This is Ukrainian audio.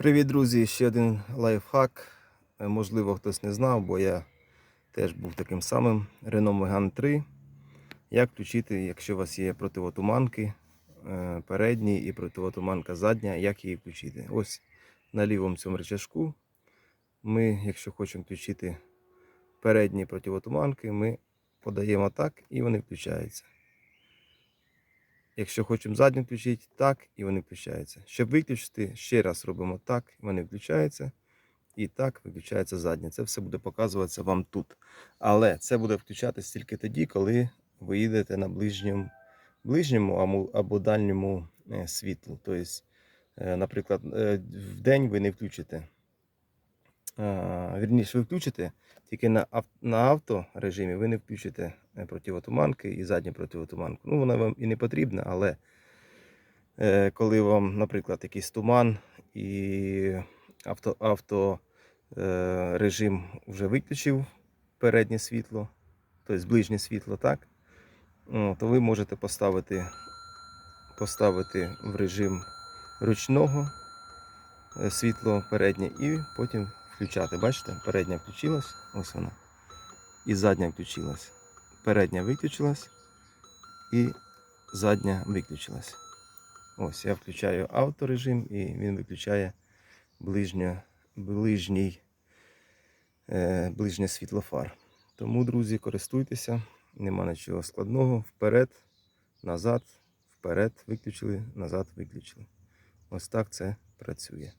Привіт, друзі! Ще один лайфхак. Е, Можливо, хтось не знав, бо я теж був таким самим. Renault Megane 3. Як включити, якщо у вас є противотуманки е, передні і противотуманка задня, як її включити? Ось на лівому цьому рычажку ми, якщо хочемо включити передні противотуманки, ми подаємо так і вони включаються. Якщо хочемо задню включити, так і вони включаються. Щоб виключити, ще раз робимо так, вони включаються. І так виключається задня. Це все буде показуватися вам тут. Але це буде включатися тільки тоді, коли ви їдете на ближньому, ближньому або- дальньому е, світлу. Тобто, е, наприклад, е, в день ви не включите. Вірніше, ви включите, тільки на, ав- на авторежимі ви не включите е, противотуманки і задню противотуманку. Ну, вона вам і не потрібна, але е, коли вам, наприклад, якийсь туман і авто, авто е, вже виключив переднє світло, тобто ближнє світло, так, то ви можете поставити, поставити в режим ручного світло переднє і потім включати. Бачите, передня включилась, ось вона. І задня включилась. Передня виключилась і задня виключилась. Ось я включаю авторежим і він виключає ближнє, ближній, е, ближнє світло фар. Тому, друзі, користуйтеся, нема нічого складного. Вперед, назад, вперед виключили, назад виключили. Ось так це працює.